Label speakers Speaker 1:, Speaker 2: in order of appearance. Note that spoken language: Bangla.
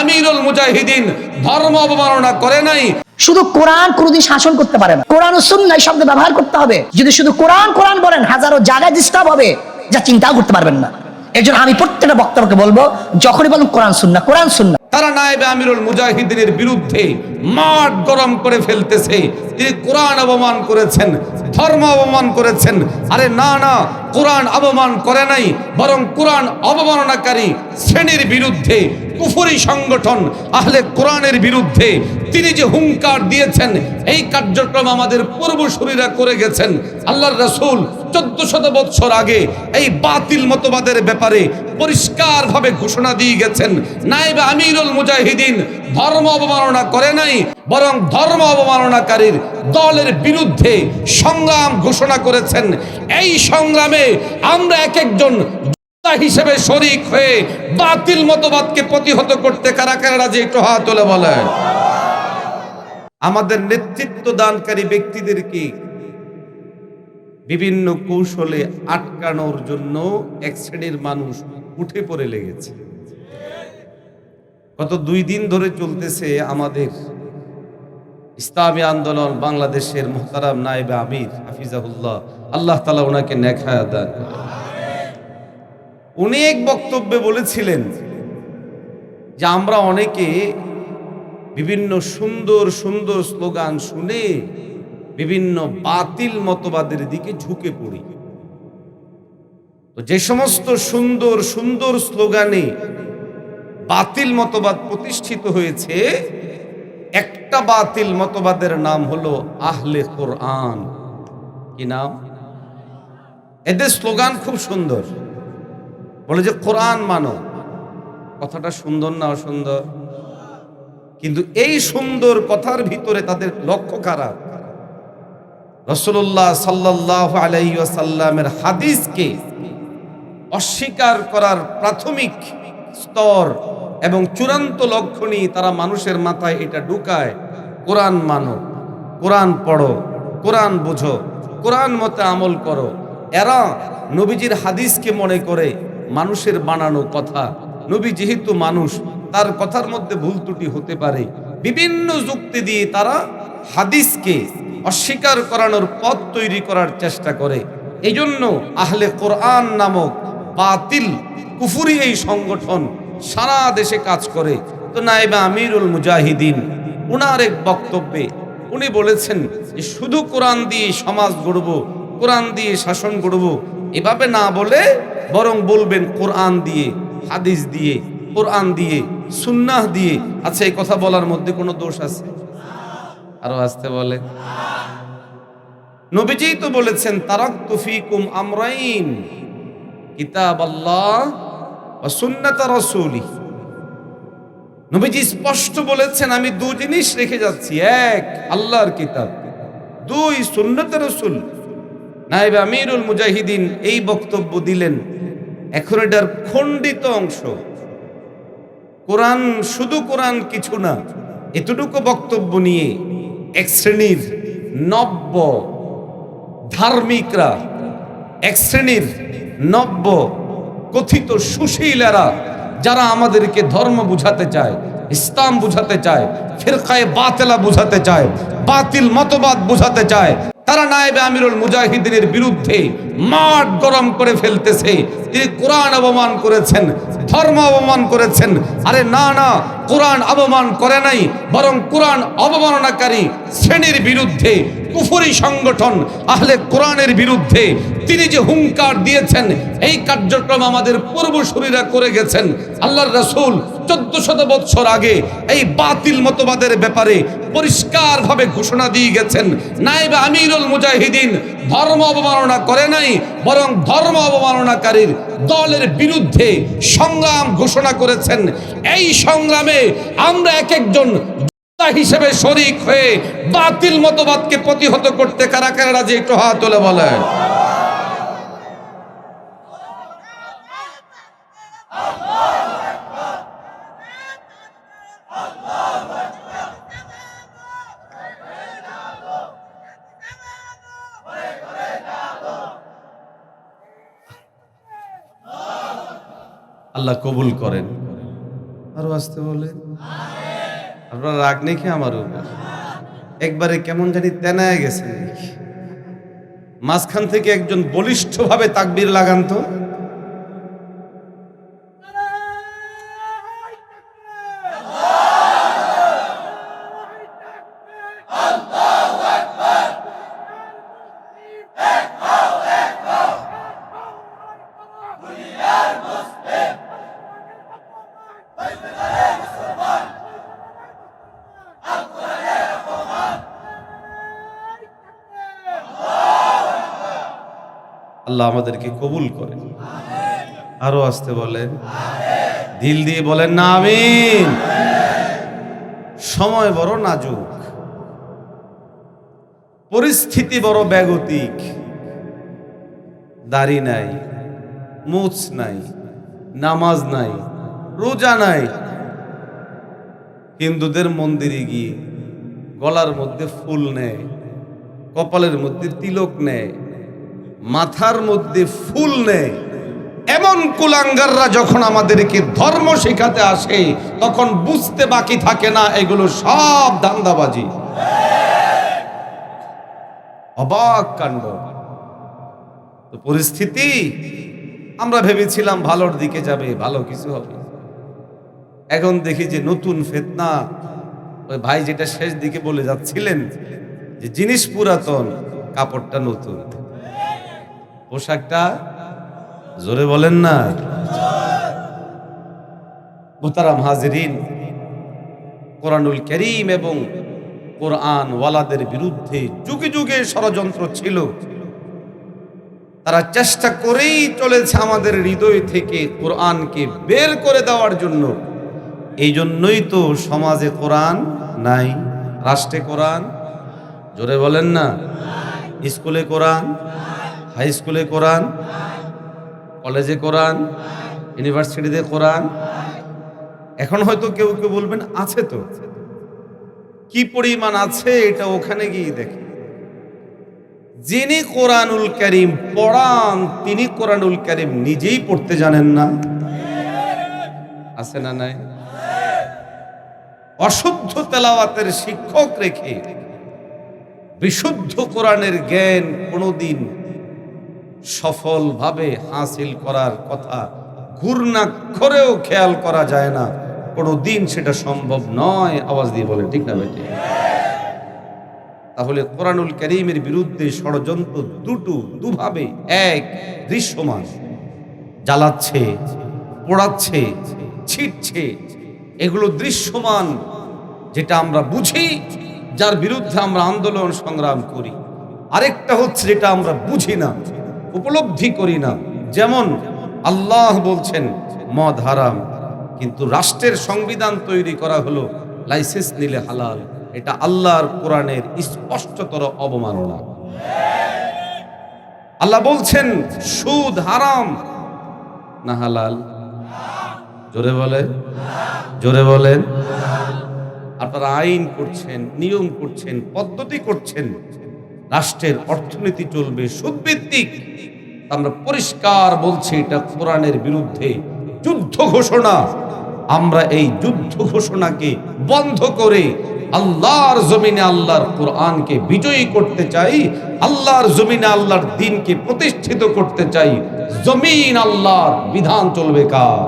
Speaker 1: আমিরুল ধর্ম অবমাননা করে নাই।
Speaker 2: শুধু কোরআন শাসন করতে কোরআন শব্দ ব্যবহার করতে হবে। যদি শুধু বলেন, হাজারো হবে, যা চিন্তাও করতে পারবেন না। এর জন্য আমি প্রত্যেকটা বক্তব্যকে বলব, যখনই বলুন কোরআন সুন্নাহ কোরআন সুন্নাহ।
Speaker 1: তারা নায়েবে আমিরুল মুজাহিদিনের বিরুদ্ধে মাঠ গরম করে ফেলতেছে। তিনি কোরআন অবমান করেছেন, ধর্ম অবমান করেছেন। আরে না না, কোরআন অবমান করে নাই, বরং কোরআন অবমাননাকারী শ্রেণির বিরুদ্ধে কুফরি সংগঠন আহলে কোরআনের বিরুদ্ধে তিনি যে হুঙ্কার দিয়েছেন, এই কার্যক্রম আমাদের পূর্বসূরীরা করে গেছেন। আল্লাহর রাসূল চোদ্দ শত বৎসর আগে এই বাতিল মতবাদের ব্যাপারে পরিষ্কারভাবে ঘোষণা দিয়ে গেছেন। নাইবে আমিরুল মুজাহিদিন ধর্ম অবমাননা করে নাই, বরং ধর্ম অবমাননাকারীর দলের বিরুদ্ধে সংগ্রাম ঘোষণা করেছেন। এই সংগ্রামে আমরা এক একজন হিসেবে শরিক হয়ে বাতিল মতবাদকে প্রতিহত করতে কারা কারা রাজি একটু হাত তোলে বলে আমাদের নেতৃত্ব দানকারী ব্যক্তিদেরকে বিভিন্ন কৌশলে আটকানোর জন্য এক শ্রেণির মানুষ উঠে পড়ে লেগেছে। গত দুই দিন ধরে চলতেছে আমাদের ইসলামী আন্দোলন বাংলাদেশের মোহতারাম নায়েবে আমির, হাফিজাহুল্লাহ। আল্লাহ তালা ওনাকে নেখায়া দান উনি এক বক্তব্যে বলেছিলেন যে আমরা অনেকে বিভিন্ন সুন্দর সুন্দর স্লোগান শুনে বিভিন্ন বাতিল মতবাদের দিকে ঝুঁকে পড়ি। তো যে সমস্ত সুন্দর সুন্দর স্লোগানে বাতিল মতবাদ প্রতিষ্ঠিত হয়েছে, একটা বাতিল মতবাদের নাম হলো আহলে কোরআন। কি নাম? এদের স্লোগান খুব সুন্দর। বলে যে, কোরআন মানো। কথাটা সুন্দর না অসুন্দর? কিন্তু এই সুন্দর কথার ভিতরে তাদের লক্ষ্য খারাপ। রসুল্লাহ সাল্লাহ আলাইসাল্লামের হাদিসকে অস্বীকার করার প্রাথমিক স্তর এবং চূড়ান্ত লক্ষণই তারা মানুষের মাথায় এটা ঢুকায়। কোরআন মানো, কোরআন পড়ো, কোরআন বুঝো, কোরআন মতে আমল করো। এরা নবীজির হাদিসকে মনে করে মানুষের বানানো কথা। নবী যেহেতু মানুষ, তার কথার মধ্যে ভুল ত্রুটি হতে পারে। বিভিন্ন যুক্তি দিয়ে তারা হাদিসকে অস্বীকার করানোর পথ তৈরি করার চেষ্টা করে। এই জন্য আহলে কোরআন নামক বাতিল, কুফুরি এই সংগঠন সারা দেশে কাজ করে। তো নাইবা আমিরুল মুজাহিদিন, উনার এক বক্তব্যে উনি বলেছেন যে, শুধু কোরআন দিয়ে সমাজ গড়ব, কোরআন দিয়ে শাসন গড়ব, এভাবে না বলে বরং বলবেন কোরআন দিয়ে, হাদিস দিয়ে, কোরআন দিয়ে, সুন্নাহ দিয়ে। আচ্ছা এই কথা বলার মধ্যে কোনো দোষ আছে? আরও আসতে বলে। নবীজি তো বলেছেন তারাক তুফিকুম আমরাইন, কিতাব আল্লাহ সুন্নাত রসুলি। নবীজি স্পষ্ট বলেছেন, আমি দু জিনিস রেখে যাচ্ছি, এক, আল্লাহর কিতাব, দুই, সুন্নত রসুল। নাইব আমিরুল মুজাহিদিন এই বক্তব্য দিলেন, এখন এটার খণ্ডিত অংশ। কোরআন শুধু কোরআন কিছু না, এতটুকু বক্তব্য নিয়ে এক শ্রেণির নব্য ধার্মিকরা, এক শ্রেণির নব্য, কথিত সুশীলেরা, যারা আমাদেরকে ধর্ম বুঝাতে চায়, ইসলাম বুঝাতে চায়, ফিরকায়ে বাতেলা বুঝাতে চায়, বাতিল মতবাদ বুঝাতে চায়, তারা নায়েবে আমিরুল মুজাহিদিনের বিরুদ্ধে মাঠ গরম করে ফেলতেছে। তিনি কোরআন অবমান করেছেন, ধর্ম অবমান করেছেন। আরে না না, কোরআন অবমান করে নাই, বরং কোরআন অবমাননাকারী শ্রেণির বিরুদ্ধে কুফরি সংগঠন আহলে কোরআনের বিরুদ্ধে। তিনি যে হুঙ্কার দিয়েছেন, এই কার্যক্রম আমাদের পূর্বসূরীরা করে গেছেন। আল্লাহর রাসূল চোদ্দ শত বৎসর আগে এই বাতিল মতবাদের ব্যাপারে পরিষ্কারভাবে ঘোষণা দিয়ে গেছেন। নাইবা আমিরুল মুজাহিদিন ধর্ম অবমাননা করে নাই, বরং ধর্ম অবমাননাকারীর দলের বিরুদ্ধে সংগ্রাম ঘোষণা করেছেন। এই সংগ্রামে আমরা এক একজন হিসেবে শরিক হয়ে বাতিল মতবাদকে প্রতিহত করতে কারা কারা রাজি? একটু হাত তোলে বলে আল্লাহ কবুল করেন। আরও আসতে বলে আপনারা রাগ নেই কি আমার উপর? একবারে কেমন জানি তেনায় গেছে নাকি? মাঝখান থেকে একজন বলিষ্ঠভাবে তাকবির লাগান তো। আল্লাহ আমাদেরকে কবুল করেন। আরও আসতে বলেন। দিল দিয়ে বলেন না, আমিন। সময় বড় নাজুক। পরিস্থিতি বড় ব্যাগতিক দাড়ি নাই মুছ নাই, নামাজ নাই, রোজা নাই। হিন্দুদের মন্দিরে গিয়ে গলার মধ্যে ফুল নেয়, কপালের মধ্যে তিলক নেয়। মাথার মধ্যে ফুল নেয় এমন কুলাঙ্গাররা যখন আমাদেরকে ধর্ম শেখাতে আসে, তখন বুঝতে বাকি থাকে না, এগুলো সব ধান্দাবাজি অবাক কাণ্ড। পরিস্থিতি? আমরা ভেবেছিলাম ভালোর দিকে যাবে, ভালো কিছু হবে। এখন দেখি যে নতুন ফেতনা। ওই ভাই যেটা শেষ দিকে বলে যাচ্ছিলেন, যে জিনিস পুরাতন, কাপড়টা নতুন। পোশাকটা জোরে বলেন না। মুতারাম হাজিরিন, কোরআনুল করিম এবং কোরআন ওয়ালাদের বিরুদ্ধে যুগে যুগে ষড়যন্ত্র ছিল। তারা চেষ্টা করেই চলেছে আমাদের হৃদয় থেকে কোরআনকে বের করে দেওয়ার জন্য। এই জন্যই তো সমাজে কোরআন নাই, রাষ্ট্রে কোরআন, জোরে বলেন না। স্কুলে কোরআন হাই স্কুলে কোরআন, কলেজে কোরআন, ইউনিভার্সিটিতে কোরআন। এখন হয়তো কেউ কেউ বলবেন, আছে তো। কি পরিমাণ আছে এটা ওখানে গিয়ে দেখে। যিনি কোরআনুল করিম পড়ান, তিনি কোরআনুল করিম নিজেই পড়তে জানেন না। আছে না নাই? অশুদ্ধ তেলাওয়াতের শিক্ষক রেখে বিশুদ্ধ কোরআনের জ্ঞান কোনোদিন সফলভাবে হাসিল করার কথা ঘূর্ণাক্ষরেও খেয়াল করা যায় না। কোনো দিন সেটা সম্ভব নয়। আওয়াজ দিয়ে বলে ঠিক না বেটে তাহলে কোরআনুল করিমের বিরুদ্ধে ষড়যন্ত্র দুটো, দুভাবে এক দৃশ্যমান। জ্বালাচ্ছে, পোড়াচ্ছে, ছিটছে, এগুলো দৃশ্যমান যেটা আমরা বুঝি, যার বিরুদ্ধে আমরা আন্দোলন সংগ্রাম করি। আরেকটা হচ্ছে যেটা আমরা বুঝি না। উপলব্ধি করি না। যেমন আল্লাহ বলছেন, মদ হারাম, কিন্তু রাষ্ট্রের সংবিধান তৈরি করা হলো, লাইসেন্স নিলে হালাল। এটা আল্লাহর কোরআনের স্পষ্টতর অবমাননা। আল্লাহ বলছেন, সুদ হারাম না হালাল? জোরে বলে জোরে বলেন। আপনারা আইন করছেন, নিয়ম করছেন, পদ্ধতি করছেন। রাষ্ট্রের অর্থনীতি চলবে সুদভিত্তিক। আমরা পরিষ্কার বলছি, এটা কোরআনের বিরুদ্ধে যুদ্ধ ঘোষণা। আমরা এই যুদ্ধ ঘোষণাকে বন্ধ করে আল্লাহর জমিনে আল্লাহর কোরআনকে বিজয়ী করতে চাই, আল্লাহর জমিনে আল্লাহর দিনকে প্রতিষ্ঠিত করতে চাই, জমিন আল্লাহর বিধান চলবে কার?